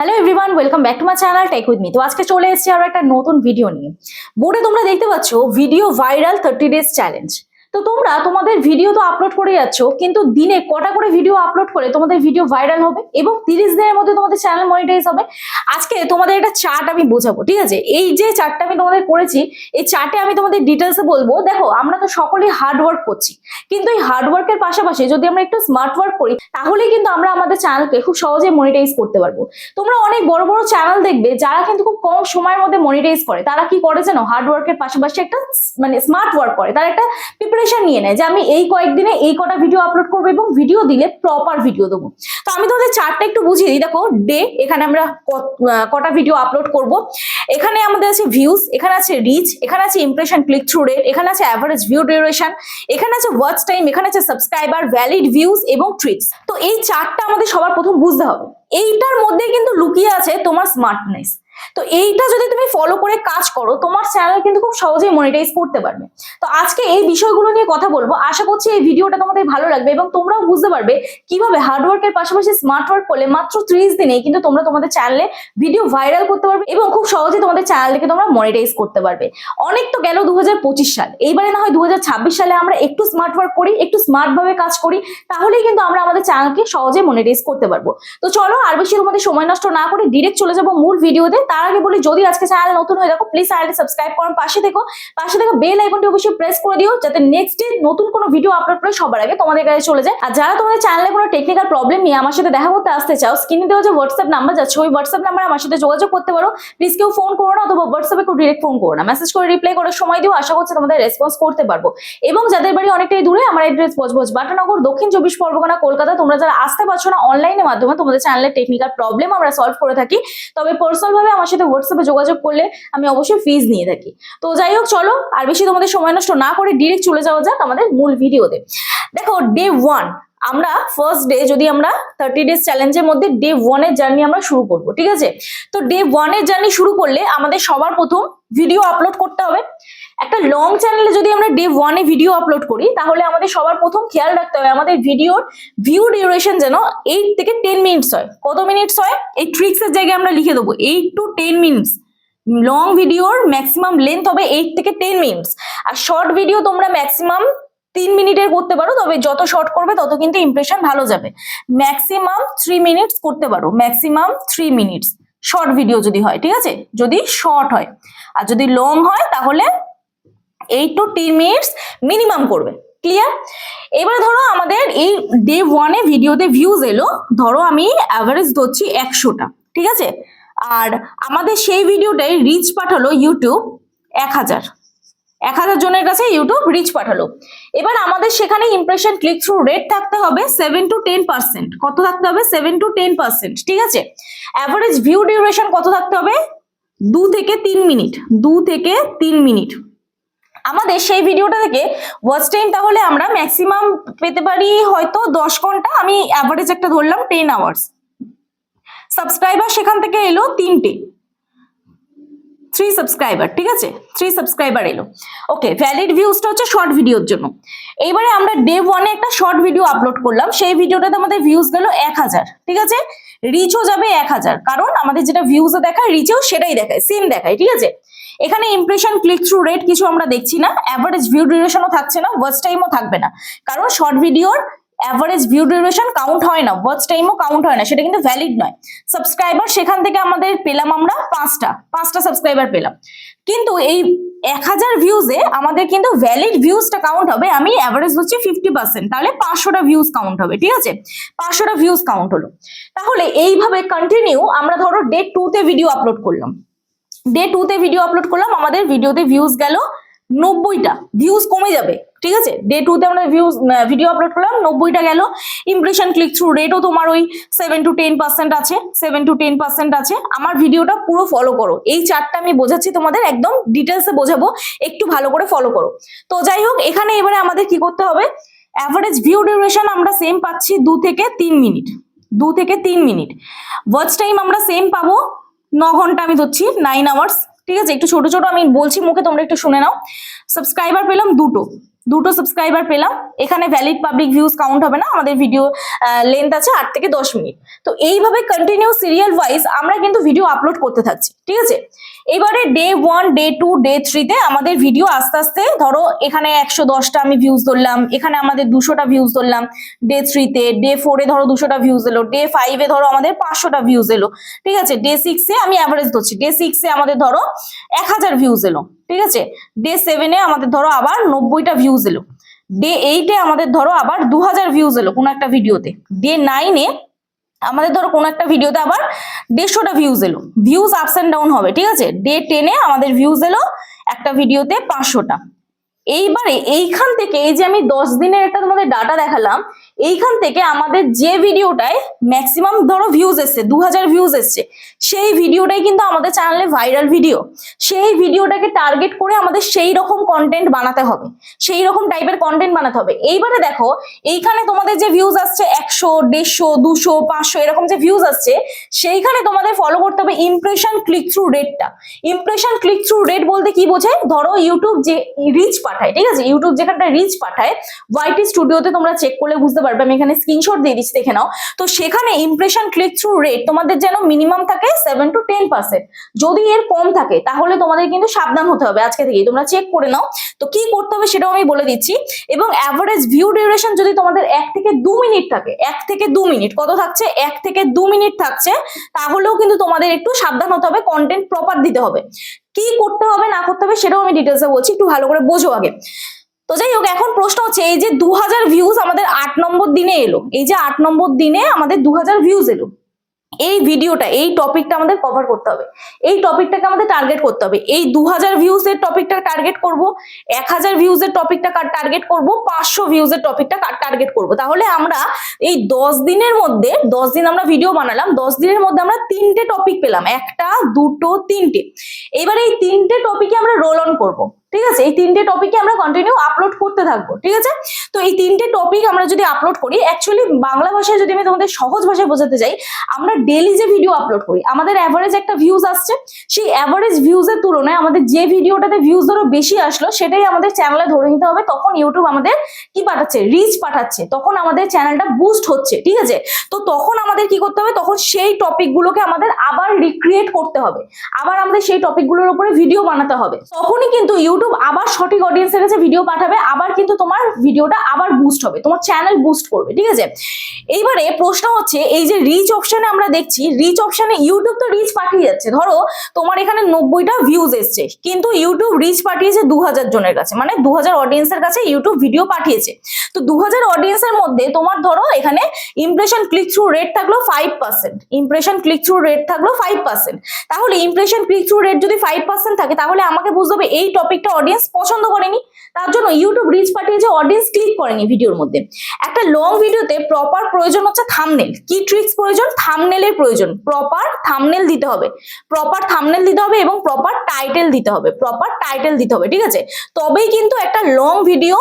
Hello everyone welcome back to my channel tech with me তো আজকে চলে এসেছি আরও একটা নতুন ভিডিও নিয়ে। বোর্ডে তোমরা দেখতে পাচ্ছ video viral thirty days challenge তো তোমরা, তোমাদের ভিডিও তো আপলোড করে যাচ্ছ, কিন্তু দিনে কটা করে ভিডিও আপলোড করে তোমাদের ভিডিও ভাইরাল হবে এবং তিরিশ দিনের মধ্যে তোমাদের চ্যানেল মনিটাইজ হবে? আজকে তোমাদের একটা চার্ট আমি বোঝাবো, ঠিক আছে? এই যে চার্টটা আমি তোমাদের করেছি, এই চার্টে আমি তোমাদের ডিটেলসে বলব, দেখো, আমরা তো সকলেই হার্ড ওয়ার্ক করছি, কিন্তু এই হার্ড ওয়ার্কের পাশাপাশি যদি আমরা একটু স্মার্ট ওয়ার্ক করি, তাহলেই কিন্তু আমরা আমাদের চ্যানেলকে খুব সহজে মনিটাইজ করতে পারব। তোমরা অনেক বড় বড় চ্যানেল দেখবে, যারা কিন্তু খুব কম সময়ের মধ্যে মনিটাইজ করে, তারা কি করে জানো? হার্ড ওয়ার্কের পাশাপাশি একটা মানে স্মার্ট ওয়ার্ক করে, তারা একটা প্রিপারেশন নিয়ে নেয় যে আমি এই কয়েকদিনে এই কটা ভিডিও আপলোড করব এবং ভিডিও দিলে প্রপার ভিডিও দেবো। তো আমি তোমাদের চারটা একটু বুঝিয়ে দিই। দেখো ডে এখানে আমরা কটা ভিডিও আপলোড করব। এখানে আমাদের আছে ভিউজ এখানে আছে রিচ এখানে আছে ইমপ্রেশন ক্লিক থ্রু রেট এখানে আছে অ্যাভারেজ ভিউ ডিউরেশন এখানে আছে ওয়াচ টাইম এখানে আছে সাবস্ক্রাইবার ভ্যালিড ভিউজ এবং ট্রিক্স তো এই চারটা আমাদের সবার প্রথম বুঝতে হবে। এইটার মধ্যে কিন্তু লুকিয়ে আছে তোমার স্মার্টনেস তো এইটা যদি তুমি ফলো করে কাজ করো, তোমার চ্যানেল কিন্তু খুব সহজেই মনিটাইজ করতে পারবে। তো আজকে এই বিষয়গুলো নিয়ে কথা বলব। আশা করছি এই ভিডিওটা তোমাদের ভালো লাগবে এবং তোমরাও বুঝতে পারবে কীভাবে হার্ড ওয়ার্কের পাশাপাশি স্মার্ট ওয়ার্ক করলে মাত্র ত্রিশ দিনে কিন্তু তোমরা তোমাদের চ্যানেলে ভিডিও ভাইরাল করতে পারবে এবং খুব সহজে তোমাদের চ্যানেলকে তোমরা মনিটাইজ করতে পারবে। অনেক তো গেল দু হাজার পঁচিশ সাল। এইবারে না হয় দু হাজার ছাব্বিশ সালে আমরা একটু স্মার্ট ওয়ার্ক করি, একটু স্মার্ট ভাবে কাজ করি, তাহলেই কিন্তু আমরা আমাদের চ্যানেলকে সহজে মনিটাইজ করতে পারব। তো চলো আর বেশি তোমাদের সময় নষ্ট না করে ডিরেক্ট চলে যাব মূল ভিডিওতে তার আগে বলি, যদি আজকে চ্যানেল নতুন হয়ে থাকো প্লিজ চ্যানেলটি সাবস্ক্রাইব করুন পাশে দেখো পাশে দেখো বেল আইকনটি অবশ্যই প্রেস করে দিও, যাতে নেক্সট ডে নতুন কোনো ভিডিও আপলোড করে সবার আগে তোমাদের কাছে চলে যায়। আর যারা তোমাদের চ্যানেলে কোনো টেকনিক্যাল প্রবলেম নিয়ে আমার সাথে দেখা করতে আসতে চাও স্ক্রিনে দেওয়া যে হোয়াটসঅ্যাপ নাম্বার যাচ্ছে, ওই হোয়াটসঅ্যাপ নাম্বার আমার সাথে যোগাযোগ করতে পারো। প্লিজ কেউ ফোন করো না, অথবা হোয়াটসঅ্যাপে কেউ ডিরেক্ট ফোন করো না। মেসেজ করে রিপ্লাই করার সময় দিও, আশা করছি তোমাদের রেসপন্স করতে পারব। এবং যাদের বাড়ি অনেকটাই দূরে, আমার অ্যাড্রেস বজবজ বাটানগর দক্ষিণ চব্বিশ পরগনা, কলকাতা, তোমরা যারা আসতে পারছ না অনলাইনের মাধ্যমে, তোমাদের চ্যানেলের টেকনিক্যাল প্রবলেম আমরা সলভ করে থাকি। তবে পার্সোনাল ভাবে আমার সাথে হোয়াটসঅ্যাপে যোগাযোগ করলে আমি অবশ্যই ফিজ নিয়ে থাকি। তো যাই হোক, চলো, আর বেশি তোমাদের সময় নষ্ট না করে ডিরেক্ট চলে যাওয়া যাক আমাদের মূল ভিডিওতে দেখো ডে ওয়ান আমরা ফার্স্ট ডে যদি আমরা থার্টি ডেজ চ্যালেঞ্জের মধ্যে ডে ওয়ানের জার্নি আমরা শুরু করব, ঠিক আছে? তো ডে ওয়ানের জার্নি শুরু করলে আমাদের সবার প্রথম ভিডিও আপলোড করতে হবে। একটা লং চ্যানেলে যদি আমরা ডে ওয়ানে ভিডিও আপলোড করি, তাহলে আমাদের সবার প্রথম খেয়াল রাখতে হবে আমাদের ভিডিওর ভিউ ডিউরেশন যেন এইট থেকে টেন মিনিটস হয়। কত মিনিটস হয়? এই ট্রিক্সের জায়গায় আমরা লিখে দেবো eight to ten minutes long ভিডিওর ম্যাক্সিমাম লেন্থ হবে এইট থেকে টেন মিনিটস আর শর্ট ভিডিও তোমরা ম্যাক্সিমাম তিন মিনিটের করতে পারো, তবে যত শর্ট করবে তত কিন্তু ইমপ্রেশন ভালো যাবে। ম্যাক্সিমাম থ্রি মিনিটস করতে পারো maximum three minutes short video যদি হয়, ঠিক আছে? যদি শর্ট হয়। আর যদি লং হয়, তাহলে eight to ten minutes minimum করবে ক্লিয়ার এবারে ধরো আমাদের এই ডে ওয়ানে ভিডিওতে ভিউজ এলো, ধরো আমি অ্যাভারেজ ধরছি একশোটা, ঠিক আছে? আর আমাদের সেই ভিডিওটাই রিচ পাঠালো ইউটিউব এক হাজার। এক হাজার জনের কাছে ইউটিউব রিচ পাঠালো। এবার আমাদের সেখানে ইমপ্রেশন ক্লিক থ্রু রেট থাকতে হবে সেভেন টু টেন পার্সেন্ট কত থাকতে হবে? সেভেন টু টেন পার্সেন্ট ঠিক আছে? অ্যাভারেজ ভিউ ডিউরেশন কত থাকতে হবে? দু থেকে তিন মিনিট দু থেকে তিন মিনিট আমাদের সেই ভিডিওটা থেকে ওয়াচ টাইম তাহলে আমরা ম্যাক্সিমাম পেতে পারি হয়তো দশ ঘণ্টা, আমি অ্যাভারেজ একটা ধরলাম টেন আওয়ার্স সাবস্ক্রাইবার সেখান থেকে এলো তিনটে। থ্রি সাবস্ক্রাইবার ঠিক আছে? থ্রি সাবস্ক্রাইবার এলো। ওকে ভ্যালিড ভিউজটা হচ্ছে শর্ট ভিডিওর জন্য। এইবারে আমরা ডে ওয়ানে একটা শর্ট ভিডিও আপলোড করলাম। সেই ভিডিওটাতে আমাদের ভিউজ গেল এক হাজার, ঠিক আছে? রিচও যাবে এক হাজার। কারণ আমাদের যেটা ভিউজে দেখায় রিচেও সেটাই দেখায় সেম দেখায়, ঠিক আছে? এখানে ইমপ্রেশন ক্লিক থ্রু রেট কিছু আমরা দেখছি না। অ্যাভারেজ ভিউ ডিউরেশনও থাকছে না ওয়াচ টাইমও থাকবে না। কারণ শর্ট ভিডিওর অ্যাভারেজ ভিউ ডিউরেশন কাউন্ট হয় না ওয়াচ টাইমও কাউন্ট হয় না, সেটা কিন্তু ভ্যালিড নয়। সাবস্ক্রাইবার সেখান থেকে আমাদের পেলাম আমরা পাঁচটা পাঁচটা সাবস্ক্রাইবার পেলাম। কিন্তু এই এক হাজার ভিউজে আমাদের কিন্তু ভ্যালিড ভিউজটা কাউন্ট হবে, আমি অ্যাভারেজ হচ্ছে ফিফটি পার্সেন্ট তাহলে পাঁচশোটা ভিউজ কাউন্ট হবে, ঠিক আছে? পাঁচশোটা ভিউজ কাউন্ট হলো। তাহলে এইভাবে কন্টিনিউ আমরা ধরো ডে টুতে ভিডিও আপলোড করলাম। ডে টুতে ভিডিও আপলোড করলাম, আমাদের ভিডিওতে ভিউজ গেল নব্বইটা ভিউজ কমে যাবে। ঠিক আছে? ডে টুতে আমরা ভিউজ ভিডিও আপলোড করলাম, নব্বইটা গেল। ইমপ্রেশন ক্লিক থ্রু রেটও তোমার ওই সেভেন টু টেন পার্সেন্ট আছে সেভেন টু টেন পার্সেন্ট আছে। আমার ভিডিওটা পুরো ফলো করো। এই চারটা আমি বোঝাচ্ছি তোমাদের, একদম ডিটেলসে বোঝাবো, একটু ভালো করে ফলো করো। তো যাই হোক, এখানে এবারে আমাদের কি করতে হবে? অ্যাভারেজ ভিউ ডিউরেশন আমরা সেম পাচ্ছি দু থেকে তিন মিনিট দু থেকে তিন মিনিট ওয়াচ টাইম আমরা সেম পাবো, ন ঘণ্টা আমি ধরছি নাইন আওয়ার্স ঠিক আছে? একটু ছোট ছোট আমি বলছি, মুখে তোমরা একটু শুনে নাও। সাবস্ক্রাইবার পেলাম দুটো। দুটো সাবস্ক্রাইবার পেলাম। এখানে ভ্যালিড পাবলিক ভিউজ কাউন্ট হবে না, আমাদের ভিডিও লেন্থ আছে আট থেকে দশ মিনিট। তো এইভাবে কন্টিনিউ সিরিয়াল ওয়াইজ আমরা কিন্তু ভিডিও আপলোড করতে থাকছি, ঠিক আছে? এবারে day one day two day থ্রিতে আমাদের ভিডিও আস্তে আস্তে, ধরো এখানে একশো দশটা আমি ভিউজ ধরলাম, এখানে আমাদের দুশোটা ভিউজ ধরলাম ডে থ্রিতে ডে ফোরে ধরো দুশোটা ভিউজ এলো ডে ফাইভে ধরো আমাদের পাঁচশোটা ভিউজ এলো, ঠিক আছে? ডে সিক্সে আমি অ্যাভারেজ ধরছি ডে সিক্সে আমাদের ধরো এক হাজার ভিউজ এলো। ঠিক আছে? ডে সেভেনে আমাদের ধরো আবার নব্বইটা ভিউজ এলো। ডে এইটে আমাদের ধরো আবার দু হাজার ভিউজ এলো কোনো একটা ভিডিওতে ডে নাইনে আমাদের ধরো কোনো একটা ভিডিওতে আবার দেড়শোটা ভিউজ এলো। ভিউজ আপস অ্যান্ড ডাউন হবে, ঠিক আছে? ডে টেনে আমাদের ভিউজ এলো একটা ভিডিওতে পাঁচশোটা। এইবারে এইখান থেকে, এই যে আমি দশ দিনের একটা তোমাদের ডাটা দেখালাম, এইখান থেকে আমাদের যে ভিডিওটায় ম্যাক্সিমাম ধরো ভিউজ এসছে, দু হাজার ভিউজ এসছে, সেই ভিডিওটাই কিন্তু আমাদের চ্যানেলে ভাইরাল ভিডিও সেই ভিডিওটাকে টার্গেট করে আমাদের সেই রকম কন্টেন্ট বানাতে হবে, সেই রকম টাইপের কন্টেন্ট বানাতে হবে। এইবারে দেখো, এইখানে তোমাদের যে ভিউজ আসছে, একশো, দেড়শো, দুশো, পাঁচশো, এরকম যে ভিউজ আসছে, সেইখানে তোমাদের ফলো করতে হবে ইমপ্রেশন ক্লিক থ্রু রেটটা ইমপ্রেশন ক্লিক থ্রু রেট বলতে কি বোঝায়? ধরো ইউটিউব যে রিচ পাঠায়, ঠিক আছে? ইউটিউব যেখানটা রিচ পাঠায় ওয়াইটি স্টুডিওতে তোমরা চেক করলে বুঝতে পারবে। আমি এখানে স্ক্রিনশট দিয়ে দিচ্ছি, দেখে নাও। তো সেখানে ইমপ্রেশন ক্লিক থ্রু রেট তোমাদের যেন মিনিমাম থাকে সেভেন টু টেন পার্সেন্ট যদি এর কম থাকে, তাহলে তোমাদের কিন্তু সাবধান হতে হবে আজকে থেকেই। তোমরা চেক করে নাও। তো কি করতে হবে সেটাও আমি বলে দিচ্ছি। এবং অ্যাভারেজ ভিউ ডিউরেশন যদি তোমাদের এক থেকে দু মিনিট থাকে, এক থেকে দু মিনিট, কত থাকছে? এক থেকে দু মিনিট থাকছে, তাহলেও কিন্তু তোমাদের একটু সাবধান হতে হবে কন্টেন্ট প্রপার দিতে হবে। কি করতে হবে, না করতে হবে সেটাও আমি ডিটেলসে বলছি, একটু ভালো করে বোঝো আগে। তো যাই হোক, এখন প্রশ্ন হচ্ছে, এই যে দু হাজার ভিউজ আমাদের আট নম্বর দিনে এলো, এই যে আট নম্বর দিনে আমাদের দু হাজার ভিউজ এলো, এই ভিডিওটা এই টপিকটা আমাদের কভার করতে হবে। এই টপিকটাকে আমাদের টার্গেট করতে হবে। এই দু হাজার ভিউজ এর টপিকটা টার্গেট করব এক হাজার ভিউজ এর টপিকটা টার্গেট করব, পাঁচশো ভিউজ এর টপিকটা টার্গেট করব। তাহলে আমরা এই দশ দিনের মধ্যে, দশ দিন আমরা ভিডিও বানালাম, দশ দিনের মধ্যে আমরা তিনটে টপিক পেলাম। একটা, দুটো, তিনটে। এবার এই তিনটে টপিকে আমরা রোল অন করব, ঠিক আছে? এই তিনটে টপিকে আমরা কন্টিনিউ আপলোড করতে থাকব, ঠিক আছে? তো এই তিনটে টপিক আমরা যদি আপলোড করি অ্যাকচুয়ালি বাংলা ভাষায় যদি আমি তোমাদের সহজ ভাষায় বোঝাতে চাই আমরা ডেলি যে ভিডিও আপলোড করি, আমাদের অ্যাভারেজ একটা ভিউজ আসছে। সেই অ্যাভারেজ ভিউজের তুলনায় আমাদের যে ভিডিওটাতে ভিউজ ধরো বেশি আসলো, সেটাই আমাদের চ্যানেলে ধরে নিতে হবে। তখন ইউটিউব আমাদের কি পাঠাচ্ছে? রিচ পাঠাচ্ছে। তখন আমাদের চ্যানেলটা বুস্ট হচ্ছে, ঠিক আছে? তো তখন আমাদের কি করতে হবে? তখন সেই টপিকগুলোকে আমাদের আবার রিক্রিয়েট করতে হবে। আবার আমাদের সেই টপিকগুলোর উপরে ভিডিও বানাতে হবে। তখনই কিন্তু ইউটিউব আবার সঠিক অডিয়েন্সের কাছে ভিডিও পাঠাবে, আবার কিন্তু তোমার ভিডিওটা আবার বুস্ট হবে, তোমার চ্যানেল বুস্ট করবে, ঠিক আছে? এইবারে প্রশ্ন হচ্ছে, এই যে রিচ অপশনে আমরা দেখছি রিচ অপশনে ইউটিউব তো রিচ পাঠিয়ে যাচ্ছে। ধরো, তোমার এখানে নব্বইটা ভিউজ এসছে, কিন্তু ইউটিউব রিচ পাঠিয়েছে দু হাজার জনের কাছে মানে দু হাজার অডিয়েন্সের কাছে ইউটিউব ভিডিও পাঠিয়েছে। তো দু হাজার অডিয়েন্সের মধ্যে তোমার ধরো, এখানে ইমপ্রেশন ক্লিক থ্রু রেট থাকল five percent impression click through rate থাকল ফাইভ পার্সেন্ট তাহলে ইমপ্রেশন ক্লিক থ্রু রেট যদি ফাইভ পার্সেন্ট থাকে, তাহলে আমাকে বুঝতে হবে এই টপিকটা অডিয়েন্স পছন্দ করেনি। তার জন্য ইউটিউব রিচ পাঠিয়েছে অডিয়েন্স ক্লিক করেনি ভিডিওর মধ্যে। একটা লং ভিডিওতে প্রপার প্রয়োজন হচ্ছে থামনেল কি ট্রিক্স প্রয়োজন? থামনেলের প্রয়োজন। প্রপার থামনেল দিতে হবে। প্রপার থামনেল দিতে হবে এবং প্রপার টাইটেল দিতে হবে। প্রপার টাইটেল দিতে হবে, ঠিক আছে? তবেই কিন্তু একটা লং ভিডিও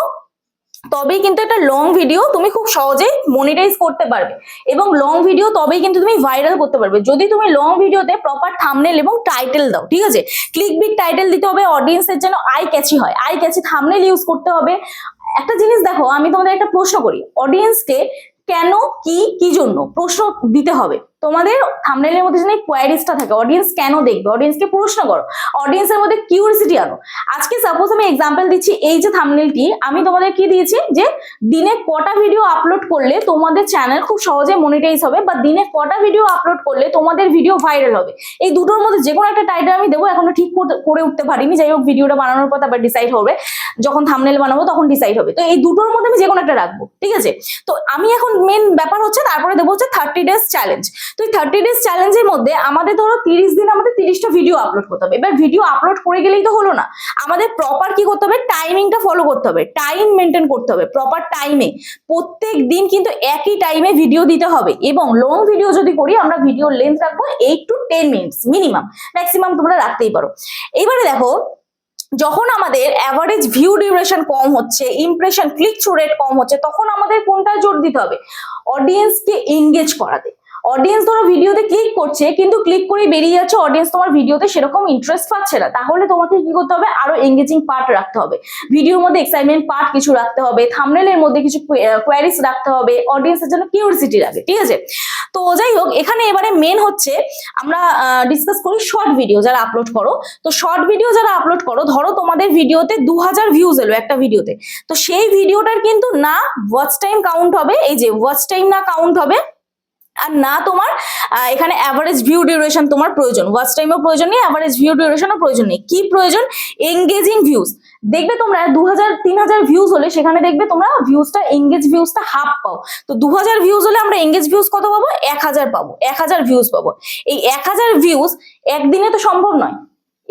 তবেই কিন্তু একটা লং ভিডিও তুমি খুব সহজেই মনিটাইজ করতে পারবে। এবং লং ভিডিও তবেই কিন্তু তুমি ভাইরাল করতে পারবে। যদি তুমি লং ভিডিওতে প্রপার থামনেল এবং টাইটেল দাও, ঠিক আছে? ক্লিক বিট টাইটেল দিতে হবে অডিয়েন্সের যেন আই ক্যাচি হয়। আই ক্যাচি থামনেল ইউজ করতে হবে। একটা জিনিস দেখো, আমি তোমাদের একটা প্রশ্ন করি। অডিয়েন্সকে কেন, কি কি জন্য প্রশ্ন দিতে হবে? তোমাদের থামনেলের মধ্যে যেন কোয়ারিজটা থাকে অডিয়েন্স কেন দেখবে? অডিয়েন্সকে প্রশ্ন করো। অডিয়েন্সের মধ্যে কিউরিসিটি আনো। আজকে সাপোজ আমি এক্সাম্পল দিচ্ছি এই যে থামনেলটি আমি তোমাদের কি দিয়েছি? যে দিনে কটা ভিডিও আপলোড করলে তোমাদের চ্যানেল খুব সহজে মনিটাইজ হবে বা দিনে কটা ভিডিও আপলোড করলে তোমাদের ভিডিও ভাইরাল হবে। এই দুটোর মধ্যে যে কোনো একটা টাইটেল আমি দেবো, এখনও ঠিক করে উঠতে পারিনি। যাই হোক ভিডিওটা বানানোর পর তারপর ডিসাইড হবে। যখন থামনেল বানাবো তখন ডিসাইড হবে। তো এই দুটোর মধ্যে আমি যে কোনো একটা রাখব, ঠিক আছে? তো আমি এখন মেন ব্যাপার হচ্ছে, তারপরে দেবো হচ্ছে থার্টি ডেজ চ্যালেঞ্জ তো এই থার্টি ডেজ চ্যালেঞ্জের মধ্যে আমাদের ধরো তিরিশ দিন আমাদের তিরিশটা ভিডিও আপলোড করতে হবে। এবার ভিডিও আপলোড করে গেলেই তো হলো না। আমাদের প্রপার কি করতে হবে? টাইমিংটা ফলো করতে হবে। টাইম মেনটেন করতে হবে প্রপার টাইমে প্রত্যেক দিন কিন্তু একই টাইমে ভিডিও দিতে হবে এবং লং ভিডিও যদি করি আমরা ভিডিও লেন্থ রাখব eight to ten minutes minimum maximum তোমরা রাখতেই পারো। এবারে দেখো, যখন আমাদের অ্যাভারেজ ভিউ ডিউরেশন কম হচ্ছে ইমপ্রেশন ক্লিক থ্রু রেট কম হচ্ছে, তখন আমাদের কোনটায় জোর দিতে হবে? অডিয়েন্সকে এনগেজ করাতে। অডিয়েন্স ধরো ভিডিওতে ক্লিক করছে, কিন্তু ক্লিক করে বেরিয়ে যাচ্ছে অডিয়েন্স তোমার ভিডিওতে সেরকম ইন্টারেস্ট পাচ্ছে না। তাহলে তোমাকে কি করতে হবে? আরও এঙ্গেজিং পার্ট রাখতে হবে। ভিডিওর মধ্যে এক্সাইটমেন্ট পার্ট কিছু রাখতে হবে থামনেলের মধ্যে কিছু কোয়ারিজ রাখতে হবে অডিয়েন্সের জন্য কিউরিসিটি রাখে, ঠিক আছে? তো যাই হোক, এখানে এবারে মেন হচ্ছে, আমরা ডিসকাস করি শর্ট ভিডিও যারা আপলোড করো। তো শর্ট ভিডিও যারা আপলোড করো, ধরো তোমাদের ভিডিওতে দু হাজার ভিউজ এলো একটা ভিডিওতে তো সেই ভিডিওটার কিন্তু না ওয়াচ টাইম কাউন্ট হবে, এই যে ওয়াচ টাইম না কাউন্ট হবে আর না তোমার এখানে অ্যাভারেজ ভিউ ডিউরেশন তোমার প্রয়োজন। ওয়াচ টাইমও প্রয়োজন নেই অ্যাভারেজ ভিউ ডিউরেশনও প্রয়োজন নেই। কি প্রয়োজন? এঙ্গেজিং ভিউজ দেখবে তোমরা দু হাজার তিন হাজার ভিউজ হলে সেখানে দেখবে তোমরা ভিউজটা এঙ্গেজ ভিউজটা হাফ পাও। তো দু হাজার ভিউজ হলে আমরা এঙ্গেজ ভিউজ কত পাবো? এক হাজার পাবো। এক হাজার ভিউজ পাবো। এই এক হাজার ভিউজ একদিনে তো সম্ভব নয়।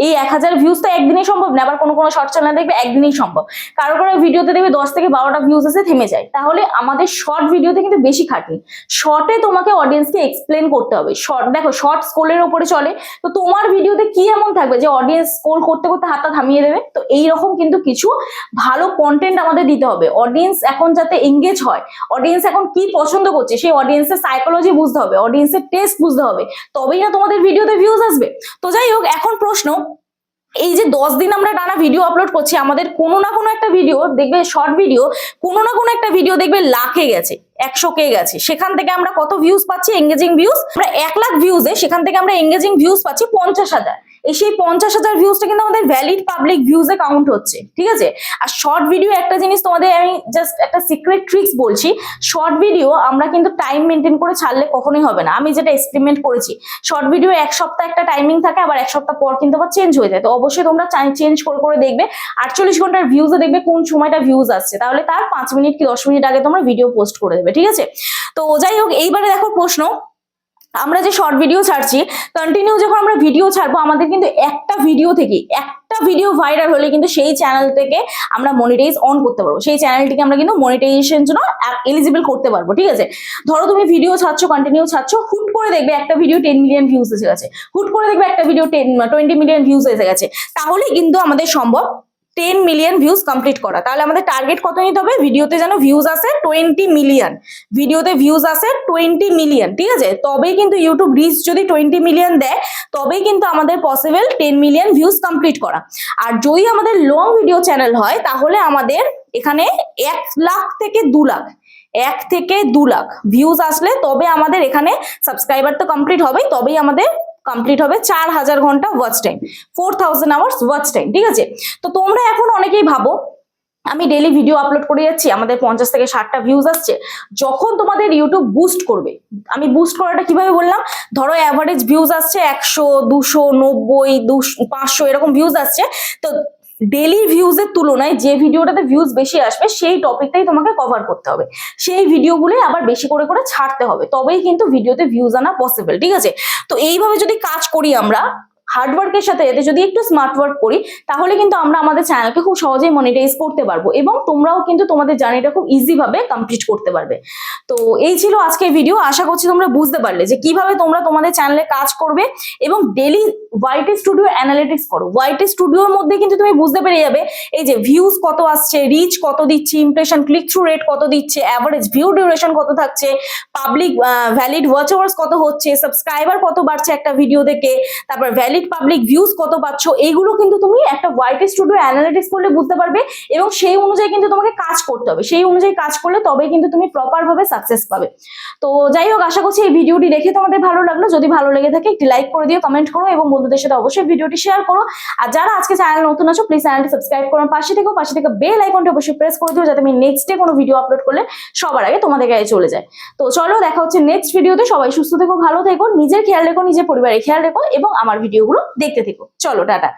এই এক হাজার ভিউজ তো একদিনেই সম্ভব না, আবার কোনো কোনো শর্ট চ্যানেল দেখবে একদিনেই সম্ভব। কারও কারও ভিডিওতে দেখবে দশ থেকে বারোটা ভিউজ এসে থেমে যায়। তাহলে আমাদের শর্ট ভিডিওতে কিন্তু বেশি খাটনি। শর্টে তোমাকে অডিয়েন্সকে এক্সপ্লেন করতে হবে। শর্ট দেখো শর্ট স্কোলের ওপরে চলে, তো তোমার ভিডিওতে কি এমন থাকবে যে অডিয়েন্স স্কোল করতে করতে হাতটা থামিয়ে দেবে? তো এইরকম কিন্তু কিছু ভালো কন্টেন্ট আমাদের দিতে হবে। অডিয়েন্স এখন যাতে এঙ্গেজ হয় অডিয়েন্স এখন কি পছন্দ করছে, সেই অডিয়েন্সের সাইকোলজি বুঝতে হবে অডিয়েন্সের টেস্ট বুঝতে হবে। তবেই না তোমাদের ভিডিওতে ভিউজ আসবে। তো যাই হোক, এখন প্রশ্ন এই যে দশ দিন আমরা টানা ভিডিও আপলোড করছি, আমাদের কোনো না কোনো একটা ভিডিও দেখবে শর্ট ভিডিও কোনো না কোনো একটা ভিডিও দেখবে লাখে গেছে, একশো কে গেছে। সেখান থেকে আমরা কত ভিউজ পাচ্ছি? এঙ্গেজিং ভিউজ আমরা এক লাখ ভিউজে সেখান থেকে আমরা এঙ্গেজিং ভিউজ পাচ্ছি পঞ্চাশ হাজার। এই সেই পঞ্চাশ হাজার ভিউজটা কিন্তু আমাদের ভ্যালিড পাবলিক ভিউজে কাউন্ট হচ্ছে, ঠিক আছে? আর শর্ট ভিডিও একটা জিনিস তোমাদের আমি জাস্ট একটা সিক্রেট ট্রিক্স বলছি শর্ট ভিডিও আমরা কিন্তু টাইম মেনটেন করে ছাড়লে কখনোই হবে না। আমি যেটা এক্সপেরিমেন্ট করেছি শর্ট ভিডিও এক সপ্তাহ একটা টাইমিং থাকে, আবার এক সপ্তাহ পর কিন্তু আবার চেঞ্জ হয়ে যায়। তো অবশ্যই তোমরা চেঞ্জ করে করে দেখবে। আটচল্লিশ ঘণ্টার ভিউজে দেখবে কোন সময়টা ভিউজ আসছে। তাহলে তার পাঁচ মিনিট কি দশ মিনিট আগে তোমরা ভিডিও পোস্ট করে দেবে, ঠিক আছে? তো যাই হোক, এইবারে দেখো প্রশ্ন। আমরা যে শর্ট ভিডিও ছাড়ছি কন্টিনিউ যখন আমরা ভিডিও ছাড়বো, আমাদের কিন্তু একটা ভিডিও থেকে, একটা ভিডিও ভাইরাল হলে কিন্তু সেই চ্যানেল থেকে আমরা মনিটাইজ অন করতে পারব। সেই চ্যানেলটিকে আমরা কিন্তু মনিটাইজেশন জন্য এলিজিবল করতে পারব, ঠিক আছে? ধরো তুমি ভিডিও ছাড়ছো কন্টিনিউ ছাড়ছো, হুট করে দেখবে একটা ভিডিও টেন মিলিয়ন ভিউজ এসে গেছে। হুট করে দেখবে একটা video ten twenty million views এসে গেছে। তাহলে কিন্তু আমাদের সম্ভব টেন মিলিয়ন ভিউজ কমপ্লিট করা। তাহলে আমাদের টার্গেট কত নিতে হবে? ভিডিওতে যেন ভিউজ আসে টোয়েন্টি মিলিয়ন ভিডিওতে ভিউজ আসে টোয়েন্টি মিলিয়ন ঠিক আছে? তবেই কিন্তু ইউটিউব রিচ যদি টোয়েন্টি মিলিয়ন দেয়, তবেই কিন্তু আমাদের possible ten million views complete করা। আর যদি আমাদের লং ভিডিও চ্যানেল হয়, তাহলে আমাদের এখানে এক লাখ থেকে দু লাখ, এক থেকে দু লাখ ভিউজ আসলে তবে আমাদের এখানে সাবস্ক্রাইবার তো কমপ্লিট হবেই, তবেই আমাদের কমপ্লিট হবে চার হাজার ঘণ্টা watch time four thousand hours watch time ঠিক আছে? তো তোমরা এখন অনেকেই ভাবো, আমি ডেলি ভিডিও আপলোড করে যাচ্ছি, আমাদের পঞ্চাশ থেকে ষাটটা ভিউজ আসছে, যখন তোমাদের ইউটিউব বুস্ট করবে, আমি বুস্ট করাটা কীভাবে বললাম? ধরো অ্যাভারেজ ভিউজ আসছে একশো, দুশো, নব্বই, দুশো, পাঁচশো এরকম ভিউজ আসছে, তো ডেলি ভিউজের তুলনায় যে ভিডিওটাতে ভিউজ বেশি আসবে, সেই টপিকটাই তোমাকে কভার করতে হবে। সেই ভিডিওগুলো আবার বেশি করে করে ছাড়তে হবে। তবেই কিন্তু ভিডিওতে ভিউজ আনা পসিবল ঠিক আছে? তো এইভাবে যদি কাজ করি আমরা হার্ডওয়ার্কের সাথে এতে যদি একটু স্মার্ট ওয়ার্ক করি, তাহলে কিন্তু আমরা আমাদের চ্যানেলকে খুব সহজেই মনিটাইজ করতে পারব এবং তোমরাও কিন্তু তোমাদের জার্নিটা খুব ইজি ভাবে কমপ্লিট করতে পারবে। তো এই ছিল আজকের ভিডিও আশা করছি তোমরা বুঝতে পারলে যে কীভাবে তোমরা তোমাদের চ্যানেলে কাজ করবে এবং ডেলি ওয়াইটি স্টুডিও অ্যানালিটিক্স করো। ওয়াইটি স্টুডিওর মধ্যে কিন্তু তুমি বুঝতে পেরে যাবে এই যে ভিউজ কত আসছে রিচ কত দিচ্ছে ইমপ্রেশন ক্লিক থ্রু রেট কত দিচ্ছে অ্যাভারেজ ভিউ ডিউরেশন কত থাকছে পাবলিক ভ্যালিড ওয়াচ আওয়ার্স কত হচ্ছে সাবস্ক্রাইবার কত বাড়ছে একটা ভিডিও থেকে তারপর ভ্যালিড পাবলিক ভিউজ কত পাচ্ছ এইগুলো কিন্তু তুমি একটা ওয়াইটি স্টুডিও অ্যানালিটিক্স করলে বুঝতে পারবে এবং সেই অনুযায়ী কিন্তু তোমাকে কাজ করতে হবে। সেই অনুযায়ী কাজ করলে তবেই কিন্তু তুমি প্রপার ভাবে সাকসেস পাবে। তো যাই হোক, আশা করছি এই ভিডিওটি দেখে তোমাদের ভালো লাগল। যদি ভালো লেগে থাকে, একটি লাইক করে দিও কমেন্ট করো এবং বন্ধুদের সাথে অবশ্যই ভিডিওটি শেয়ার করো। আর যারা আজকে চ্যানেল নতুন আছো প্লিজ চ্যানেলটি সাবস্ক্রাইব করো পাশে থেকো। পাশে থেকে বেল আইকনটি অবশ্যই প্রেস করে দিও, যাতে আমি নেক্সট ডে কোনো ভিডিও আপলোড করলে সবার আগে তোমাদের গায়ে চলে যায়। তো চলো, দেখা হচ্ছে নেক্সট ভিডিওতে সবাই সুস্থ থেকো, ভালো থেকো, নিজের খেয়াল রেখো, নিজের পরিবারের খেয়াল রেখো এবং আমার ভিডিওগুলো দেখতে থেকো। চলো টাটা।